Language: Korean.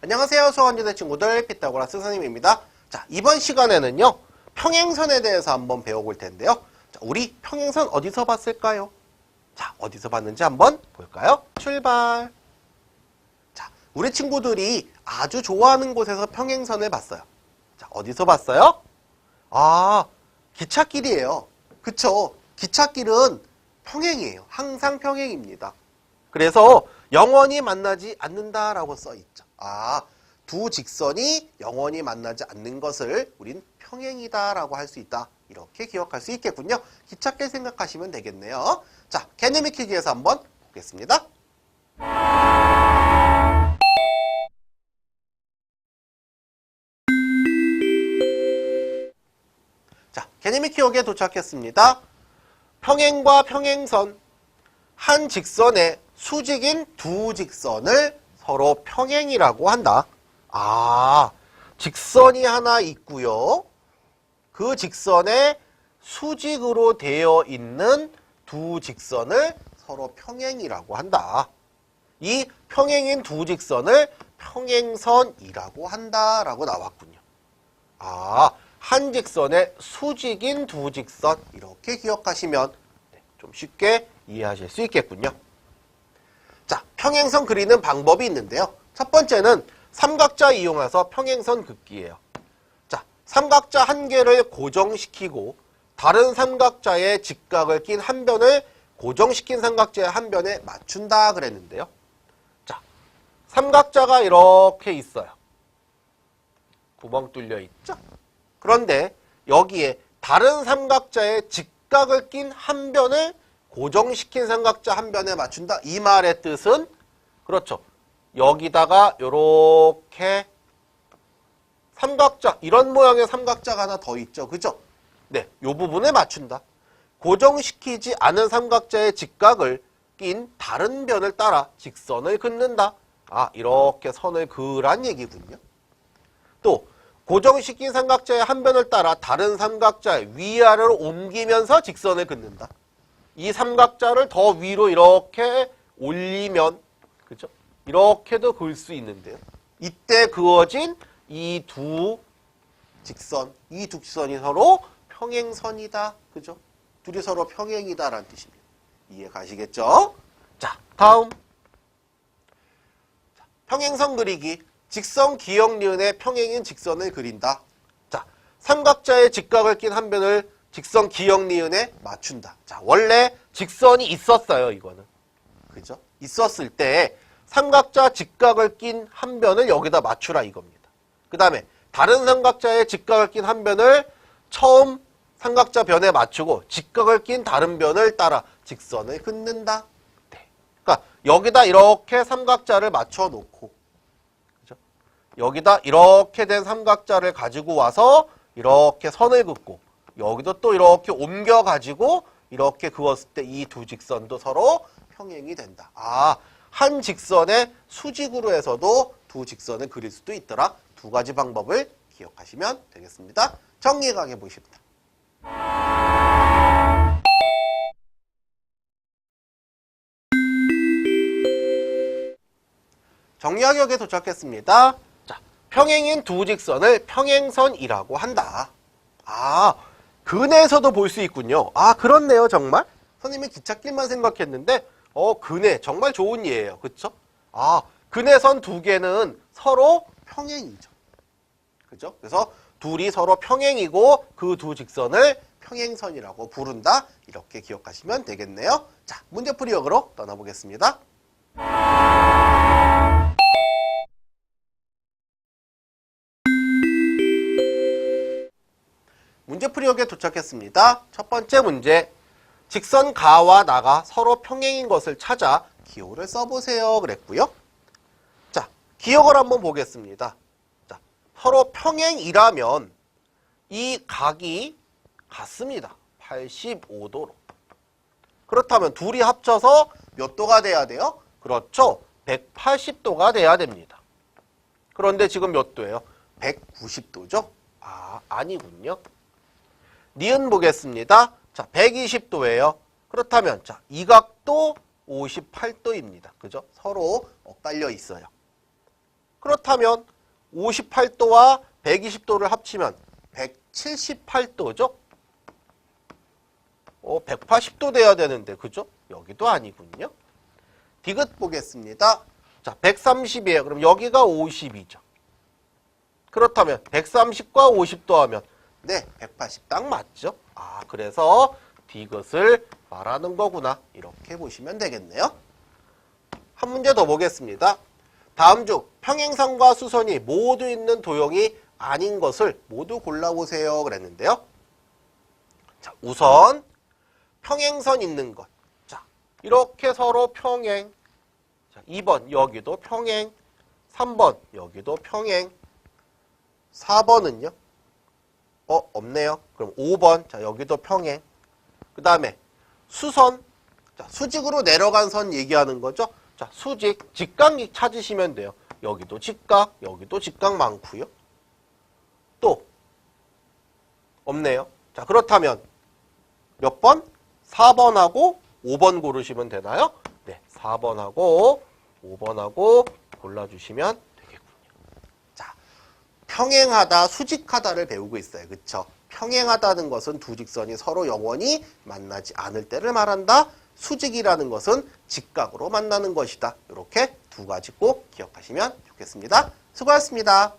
안녕하세요 수원지대 친구들. 피타고라스 선생님입니다. 자 이번 시간에는요 평행선에 대해서 한번 배워볼 텐데요. 자, 우리 평행선 어디서 봤을까요? 자 어디서 봤는지 한번 볼까요? 출발! 자 우리 친구들이 아주 좋아하는 곳에서 평행선을 봤어요. 자 어디서 봤어요? 아 기찻길이에요. 그쵸? 기찻길은 평행이에요. 항상 평행입니다. 그래서 영원히 만나지 않는다라고 써 있죠. 아, 두 직선이 영원히 만나지 않는 것을 우린 평행이다라고 할 수 있다. 이렇게 기억할 수 있겠군요. 기찻길 생각하시면 되겠네요. 자, 개념의 퀴즈에서 한번 보겠습니다. 자, 개념의 키워에 도착했습니다. 평행과 평행선 한 직선의 수직인 두 직선을 서로 평행이라고 한다. 아, 직선이 하나 있고요. 그 직선에 수직으로 되어 있는 두 직선을 서로 평행이라고 한다. 이 평행인 두 직선을 평행선이라고 한다라고 나왔군요. 아, 한 직선의 수직인 두 직선 이렇게 기억하시면 네, 좀 쉽게 이해하실 수 있겠군요. 자, 평행선 그리는 방법이 있는데요. 첫 번째는 삼각자 이용해서 평행선 긋기예요. 자, 삼각자 한 개를 고정시키고 다른 삼각자의 직각을 낀 한 변을 고정시킨 삼각자의 한 변에 맞춘다 그랬는데요. 자, 삼각자가 이렇게 있어요. 구멍 뚫려 있죠? 그런데 여기에 다른 삼각자의 직각을 낀 한 변을 고정시킨 삼각자 한 변에 맞춘다. 이 말의 뜻은 그렇죠. 여기다가 요렇게 삼각자 이런 모양의 삼각자가 하나 더 있죠. 그죠? 네, 요 부분에 맞춘다. 고정시키지 않은 삼각자의 직각을 낀 다른 변을 따라 직선을 긋는다. 아, 이렇게 선을 그으란 얘기군요. 또 고정시킨 삼각자의 한 변을 따라 다른 삼각자의 위아래로 옮기면서 직선을 긋는다. 이 삼각자를 더 위로 이렇게 올리면 그죠? 이렇게도 그을 수 있는데요. 이때 그어진 이 두 직선, 이 두 직선이 서로 평행선이다. 그죠? 둘이 서로 평행이다라는 뜻입니다. 이해 가시겠죠? 자, 다음. 자, 평행선 그리기. 직선 기역 니은의 평행인 직선을 그린다. 자, 삼각자의 직각을 낀 한 변을 직선 기역 니은에 맞춘다. 자, 원래 직선이 있었어요, 이거는. 그죠? 있었을 때 삼각자 직각을 낀 한 변을 여기다 맞추라 이겁니다. 그 다음에 다른 삼각자의 직각을 낀 한 변을 처음 삼각자 변에 맞추고 직각을 낀 다른 변을 따라 직선을 긋는다. 네. 그러니까 여기다 이렇게 삼각자를 맞춰 놓고 그죠? 여기다 이렇게 된 삼각자를 가지고 와서 이렇게 선을 긋고 여기도 또 이렇게 옮겨 가지고 이렇게 그었을 때 이 두 직선도 서로 평행이 된다. 아, 한 직선의 수직으로 해서도 두 직선을 그릴 수도 있더라. 두 가지 방법을 기억하시면 되겠습니다. 정리해 가게 보십니다. 정리하격에 도착했습니다. 자, 평행인 두 직선을 평행선이라고 한다. 아, 근에서도 볼 수 있군요. 아, 그렇네요, 정말. 선생님이 기찻길만 생각했는데, 어, 근해. 정말 좋은 예예요. 그쵸? 아, 근해선 두 개는 서로 평행이죠. 그죠? 그래서 둘이 서로 평행이고 그 두 직선을 평행선이라고 부른다. 이렇게 기억하시면 되겠네요. 자, 문제풀이역으로 떠나보겠습니다. 문제 풀이역에 도착했습니다. 첫 번째 문제. 직선 가와 나가 서로 평행인 것을 찾아 기호를 써보세요. 그랬고요. 자, 기억을 한번 보겠습니다. 자, 서로 평행이라면 이 각이 같습니다. 85도로. 그렇다면 둘이 합쳐서 몇 도가 돼야 돼요? 그렇죠. 180도가 돼야 됩니다. 그런데 지금 몇 도예요? 190도죠? 아, 아니군요. 니은 보겠습니다. 자, 120도예요. 그렇다면 자, 이 각도 58도입니다. 그죠? 서로 엇갈려 있어요. 그렇다면 58도와 120도를 합치면 178도죠? 어, 180도 돼야 되는데, 그죠? 여기도 아니군요. 디귿 보겠습니다. 자, 130이에요. 그럼 여기가 52죠. 그렇다면 130과 50도 하면 네, 180 딱 맞죠? 아, 그래서 디귿을 말하는 거구나. 이렇게 보시면 되겠네요. 한 문제 더 보겠습니다. 다음 중 평행선과 수선이 모두 있는 도형이 아닌 것을 모두 골라보세요. 그랬는데요. 자, 우선 평행선 있는 것. 자, 이렇게 서로 평행. 자, 2번 여기도 평행. 3번 여기도 평행. 4번은요? 어, 없네요. 그럼 5번. 자, 여기도 평행. 그 다음에 수선. 자, 수직으로 내려간 선 얘기하는 거죠. 자, 수직, 직각 찾으시면 돼요. 여기도 직각, 여기도 직각 많고요. 또 없네요. 자, 그렇다면 몇 번? 4번하고 5번 고르시면 되나요? 네, 4번하고 5번하고 골라주시면 평행하다, 수직하다를 배우고 있어요. 그쵸? 평행하다는 것은 두 직선이 서로 영원히 만나지 않을 때를 말한다. 수직이라는 것은 직각으로 만나는 것이다. 이렇게 두 가지 꼭 기억하시면 좋겠습니다. 수고하셨습니다.